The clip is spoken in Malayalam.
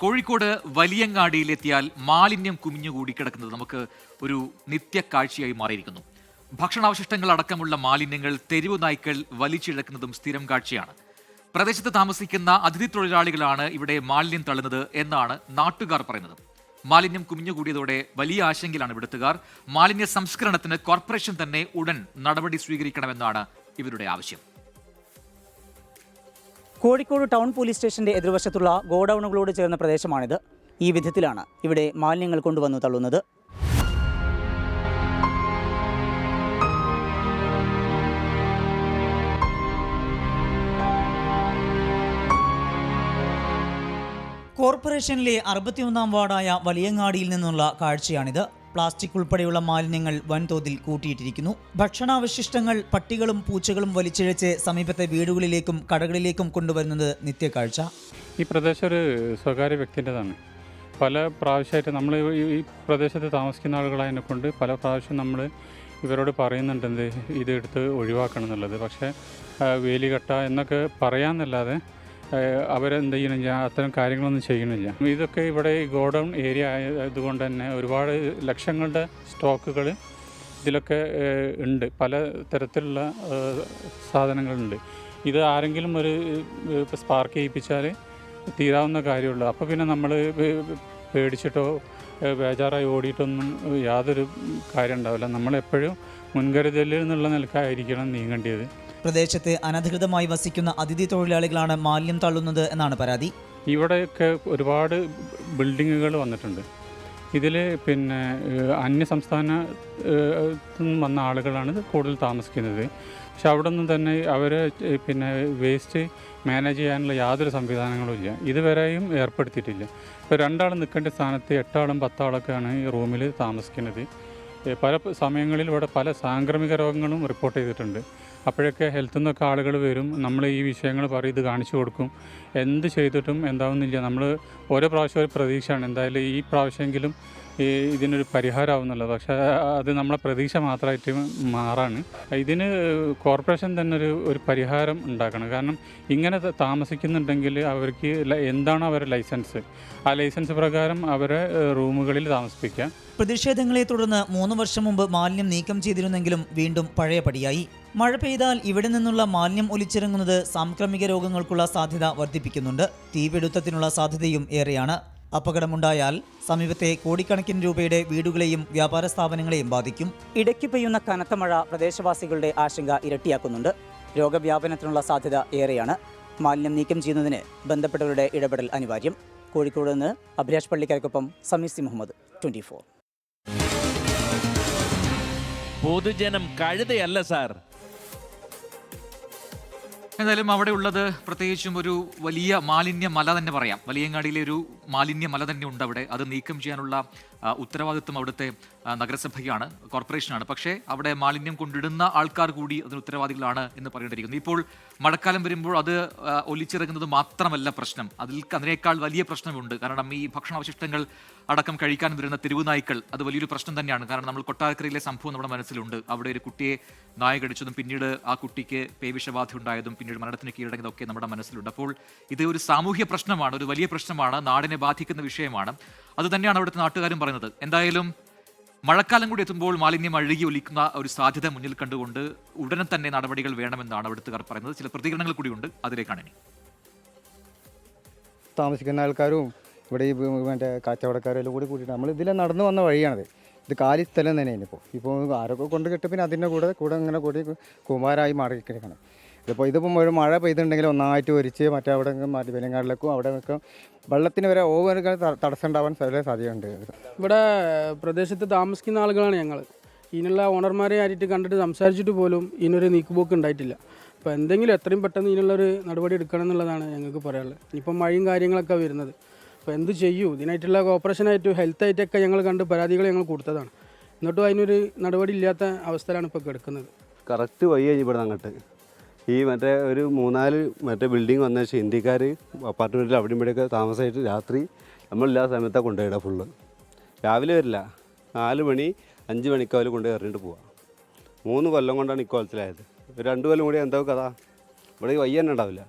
കോഴിക്കോട് വലിയങ്ങാടിയിലെത്തിയാൽ മാലിന്യം കുമിഞ്ഞുകൂടി കിടക്കുന്നത് നമുക്ക് ഒരു നിത്യ കാഴ്ചയായി മാറിയിരിക്കുന്നു. ഭക്ഷണാവശിഷ്ടങ്ങൾ അടക്കമുള്ള മാലിന്യങ്ങൾ തെരുവു നായ്ക്കൾ വലിച്ചിഴക്കുന്നതും സ്ഥിരം കാഴ്ചയാണ്. പ്രദേശത്ത് താമസിക്കുന്ന അതിഥി തൊഴിലാളികളാണ് ഇവിടെ മാലിന്യം തള്ളുന്നത് എന്നാണ് നാട്ടുകാർ പറയുന്നത്. മാലിന്യം കുമിഞ്ഞുകൂടിയതോടെ വലിയ ആശങ്കയിലാണ് ഇവിടുത്തുകാർ. മാലിന്യ സംസ്കരണത്തിന് കോർപ്പറേഷൻ തന്നെ ഉടൻ നടപടി സ്വീകരിക്കണമെന്നാണ് ഇവരുടെ ആവശ്യം. കോഴിക്കോട് ടൗൺ പോലീസ് സ്റ്റേഷന്റെ എതിർവശത്തുള്ള ഗോഡൌണുകളോട് ചേർന്ന പ്രദേശമാണിത്. ഈ വിധത്തിലാണ് ഇവിടെ മാലിന്യങ്ങൾ കൊണ്ടുവന്നു തള്ളുന്നത്. കോർപ്പറേഷനിലെ അറുപത്തിയൊന്നാം വാർഡായ വലിയങ്ങാടിയിൽ നിന്നുള്ള കാഴ്ചയാണിത്. പ്ലാസ്റ്റിക് ഉൾപ്പെടെയുള്ള മാലിന്യങ്ങൾ വൻതോതിൽ കൂട്ടിയിട്ടിരിക്കുന്നു. ഭക്ഷണാവശിഷ്ടങ്ങൾ പട്ടികളും പൂച്ചകളും വലിച്ചിഴച്ച് സമീപത്തെ വീടുകളിലേക്കും കടകളിലേക്കും കൊണ്ടുവരുന്നത് നിത്യക്കാഴ്ച ഈ പ്രദേശം ഒരു സ്വകാര്യ വ്യക്തിന്റെതാണ്. പല പ്രാവശ്യമായിട്ട് നമ്മൾ ഈ പ്രദേശത്ത് താമസിക്കുന്ന ആളുകളായതിനെ കൊണ്ട് പല പ്രാവശ്യം നമ്മൾ ഇവരോട് പറയുന്നുണ്ട് ഇതെടുത്ത് ഒഴിവാക്കണം എന്നുള്ളത്. പക്ഷേ വേലികട്ട എന്നൊക്കെ പറയാമെന്നല്ലാതെ അവരെന്ത് ചെയ്യണില്ല അത്തരം കാര്യങ്ങളൊന്നും ചെയ്യണില്ല ഇതൊക്കെ ഇവിടെ ഗോഡൗൺ ഏരിയ ആയതുകൊണ്ട് തന്നെ ഒരുപാട് ലക്ഷങ്ങളുടെ സ്റ്റോക്കുകൾ ഇതിലൊക്കെ ഉണ്ട്. പല തരത്തിലുള്ള സാധനങ്ങളുണ്ട്. ഇത് ആരെങ്കിലും ഒരു സ്പാർക്ക് ചെയ്യിപ്പിച്ചാൽ തീരാവുന്ന കാര്യമുള്ളൂ. അപ്പോൾ പിന്നെ നമ്മൾ പേടിച്ചിട്ടോ ബേജാറായി ഓടിയിട്ടൊന്നും യാതൊരു കാര്യം ഉണ്ടാവില്ല നമ്മളെപ്പോഴും മുൻകരുതലിൽ നിന്നുള്ള നിലക്കായിരിക്കണം നീങ്ങേണ്ടത്. പ്രദേശത്ത് അനധികൃതമായി വസിക്കുന്ന അതിഥി തൊഴിലാളികളാണ് മാലിന്യം തള്ളുന്നത് എന്നാണ് പരാതി. ഇവിടെയൊക്കെ ഒരുപാട് ബിൽഡിങ്ങുകൾ വന്നിട്ടുണ്ട്. ഇതിൽ പിന്നെ അന്യ സംസ്ഥാന വന്ന ആളുകളാണ് കൂടുതൽ താമസിക്കുന്നത്. പക്ഷെ അവിടെ നിന്ന് തന്നെ അവർ പിന്നെ വേസ്റ്റ് മാനേജ് ചെയ്യാനുള്ള യാതൊരു സംവിധാനങ്ങളും ഇല്ല. ഇതുവരെയും ഏർപ്പെടുത്തിയിട്ടില്ല. ഇപ്പോൾ രണ്ടാൾ നിൽക്കേണ്ട സ്ഥാനത്ത് എട്ടാളും പത്താളൊക്കെയാണ് ഈ റൂമിൽ താമസിക്കുന്നത്. പല സമയങ്ങളിൽ ഇവിടെ പല സാംക്രമിക രോഗങ്ങളും റിപ്പോർട്ട് ചെയ്തിട്ടുണ്ട്. അപ്പോഴൊക്കെ ഹെൽത്തിൽ നിന്നൊക്കെ ആളുകൾ വരും. നമ്മൾ ഈ വിഷയങ്ങൾ പറയും ഇത് കാണിച്ചു കൊടുക്കും. എന്ത് ചെയ്തിട്ടും എന്താവുന്നില്ല. നമ്മൾ ഓരോ പ്രാവശ്യം ഒരു പ്രതീക്ഷയാണ്. എന്തായാലും ഈ പ്രാവശ്യമെങ്കിലും ഈ ഇതിനൊരു പരിഹാരമാവുന്നുള്ളത് പക്ഷേ അത് നമ്മളെ പ്രതീക്ഷ മാത്രമായിട്ട് മാറാണ്. ഇതിന് കോർപ്പറേഷൻ തന്നെ ഒരു ഒരു പരിഹാരം ഉണ്ടാക്കണം. കാരണം ഇങ്ങനെ താമസിക്കുന്നുണ്ടെങ്കിൽ അവർക്ക് എന്താണ് അവരുടെ ലൈസൻസ്? ആ ലൈസൻസ് പ്രകാരം അവരെ റൂമുകളിൽ താമസിപ്പിക്കാം. പ്രതിഷേധങ്ങളെ തുടർന്ന് മൂന്ന് വർഷം മുമ്പ് മാലിന്യം നീക്കം ചെയ്തിരുന്നെങ്കിലും വീണ്ടും പഴയപടിയായി. മഴ പെയ്താൽ ഇവിടെ നിന്നുള്ള മാലിന്യം ഒലിച്ചിറങ്ങുന്നത് സാംക്രമിക രോഗങ്ങൾക്കുള്ള സാധ്യത വർദ്ധിപ്പിക്കുന്നുണ്ട്. തീപിടുത്തത്തിനുള്ള സാധ്യതയും ഏറെയാണ്. അപകടമുണ്ടായാൽ സമീപത്തെ കോടിക്കണക്കിന് രൂപയുടെ വീടുകളെയും വ്യാപാര സ്ഥാപനങ്ങളെയും ബാധിക്കും. ഇടയ്ക്ക് പെയ്യുന്ന കനത്ത മഴ പ്രദേശവാസികളുടെ ആശങ്ക ഇരട്ടിയാക്കുന്നുണ്ട്. രോഗവ്യാപനത്തിനുള്ള സാധ്യത ഏറെയാണ്. മാലിന്യം നീക്കം ചെയ്യുന്നതിന് ബന്ധപ്പെട്ടവരുടെ ഇടപെടൽ അനിവാര്യം. കോഴിക്കോട് നിന്ന് അഭിലാഷ് പള്ളിക്കാർക്കൊപ്പം സമീസി മുഹമ്മദ് ട്വന്റി ഫോർ. പൊതുജനം കഴുതയല്ല സാർ. എന്തായാലും അവിടെ ഉള്ളത് പ്രത്യേകിച്ചും ഒരു വലിയ മാലിന്യ മല തന്നെ പറയാം. വലിയങ്ങാടിയിലെ ഒരു മാലിന്യ മല തന്നെ ഉണ്ട് അവിടെ. അത് നീക്കം ചെയ്യാനുള്ള ഉത്തരവാദിത്വം അവിടുത്തെ നഗരസഭയാണ് കോർപ്പറേഷനാണ്. പക്ഷേ അവിടെ മാലിന്യം കൊണ്ടിടുന്ന ആൾക്കാർ കൂടി അതിന് ഉത്തരവാദികളാണ് എന്ന് പറയേണ്ടിയിരിക്കുന്നു. ഇപ്പോൾ മഴക്കാലം വരുമ്പോൾ അത് ഒലിച്ചിറങ്ങുന്നത് മാത്രമല്ല പ്രശ്നം. അതിൽ അതിനേക്കാൾ വലിയ പ്രശ്നമുണ്ട്. കാരണം ഈ ഭക്ഷണാവശിഷ്ടങ്ങൾ അടക്കം കഴിക്കാൻ വരുന്ന തെരുവുനായ്ക്കൾ അത് വലിയൊരു പ്രശ്നം തന്നെയാണ്. കാരണം നമ്മൾ കൊട്ടാരക്കരയിലെ സംഭവം നമ്മുടെ മനസ്സിലുണ്ട്. അവിടെ ഒരു കുട്ടിയെ നായ കടിച്ചതും പിന്നീട് ആ കുട്ടിക്ക് പേവിഷബാധ ഉണ്ടായതും പിന്നീട് മരണത്തിന് കീഴടങ്ങിയതൊക്കെ നമ്മുടെ മനസ്സിലുണ്ട്. അപ്പോൾ ഇത് ഒരു സാമൂഹ്യ പ്രശ്നമാണ് ഒരു വലിയ പ്രശ്നമാണ് നാടിനെ ബാധിക്കുന്ന വിഷയമാണ്. അത് തന്നെയാണ് അവിടുത്തെ നാട്ടുകാരും പറയുന്നത്. എന്തായാലും മഴക്കാലം കൂടി എത്തുമ്പോൾ മാലിന്യം അഴുകി ഒലിക്കുന്ന ഒരു സാധ്യത മുന്നിൽ കണ്ടുകൊണ്ട് ഉടനെ തന്നെ നടപടികൾ വേണമെന്നാണ് അവിടുത്തുകാർ പറയുന്നത്. ചില പ്രതികരണങ്ങൾ കൂടിയുണ്ട് അതിലേക്കാണ് ഇനി. താമസിക്കുന്ന ആൾക്കാരും ഇവിടെ ഈ മറ്റേ കാച്ചവടക്കാരെല്ലാം കൂടി കൂട്ടിയിട്ട് നമ്മൾ ഇതിലെ നടന്നു വന്ന വഴിയാണത്. ഇത് കാലി സ്ഥലം തന്നെയാണ് ഇപ്പോൾ ഇപ്പോൾ ആരൊക്കെ കൊണ്ട് കിട്ടും പിന്നെ അതിന്റെ കൂടെ കൂടെ ഇങ്ങനെ കൂടി കുമാരായി മാറി കിടക്കണം ഇതിപ്പോൾ ഇതിപ്പം ഒരു മഴ പെയ്തിട്ടുണ്ടെങ്കിൽ ഒന്നായിട്ട് ഒരിച്ച് മറ്റേ അവിടെ മറ്റേ വെലങ്ങാടിലേക്കും അവിടെ നിൽക്കും വെള്ളത്തിന് വരെ ഓവർ തടസ്സം ഉണ്ടാവാൻ വളരെ സാധ്യതയുണ്ട്? ഇവിടെ പ്രദേശത്ത് താമസിക്കുന്ന ആളുകളാണ് ഞങ്ങൾ ഇതിനുള്ള ഓണർമാരെ ആയിട്ട് കണ്ടിട്ട് സംസാരിച്ചിട്ട് പോലും ഇതിനൊരു നീക്കുപോക്ക് ഉണ്ടായിട്ടില്ല. അപ്പോൾ എന്തെങ്കിലും എത്രയും പെട്ടെന്ന് ഇതിനുള്ളൊരു നടപടി എടുക്കണം എന്നുള്ളതാണ് ഞങ്ങൾക്ക് പറയാനുള്ളത്. ഇപ്പം മഴയും കാര്യങ്ങളൊക്കെ വരുന്നത്. അപ്പോൾ എന്ത് ചെയ്യൂ? ഇതിനായിട്ടുള്ള കോപ്പറേഷനായിട്ടും ഹെൽത്ത് ആയിട്ടൊക്കെ ഞങ്ങൾ കണ്ട് പരാതികൾ ഞങ്ങൾ കൊടുത്തതാണ്. എന്നിട്ടും അതിനൊരു നടപടി ഇല്ലാത്ത അവസ്ഥയിലാണ് ഇപ്പോൾ കിടക്കുന്നത്. കറക്റ്റ് വഴിയായി ഇവിടെ അങ്ങോട്ട്. ഈ മറ്റേ ഒരു മൂന്നാൽ മറ്റേ ബിൽഡിംഗ് വന്ന ശേഷം ഇന്ത്യക്കാർ അപ്പാർട്ട്മെന്റിൽ അവിടെ ഇവിടെയൊക്കെ താമസമായിട്ട് രാത്രി നമ്മളില്ലാ സമയത്താണ് കൊണ്ടുപോയിടാം ഫുള്ള് രാവിലെ വരില്ല. നാല് മണി അഞ്ച് മണിക്ക് അവർ കൊണ്ടുപോയി എറിഞ്ഞിട്ട് പോവാം. മൂന്ന് കൊല്ലം കൊണ്ടാണ് ഇക്കോലത്തിലായത് ഒരു രണ്ട് കൊല്ലം കൂടി എന്താ കഥ? ഇവിടെ ഈ വയ്യ തന്നെ ഉണ്ടാവില്ല.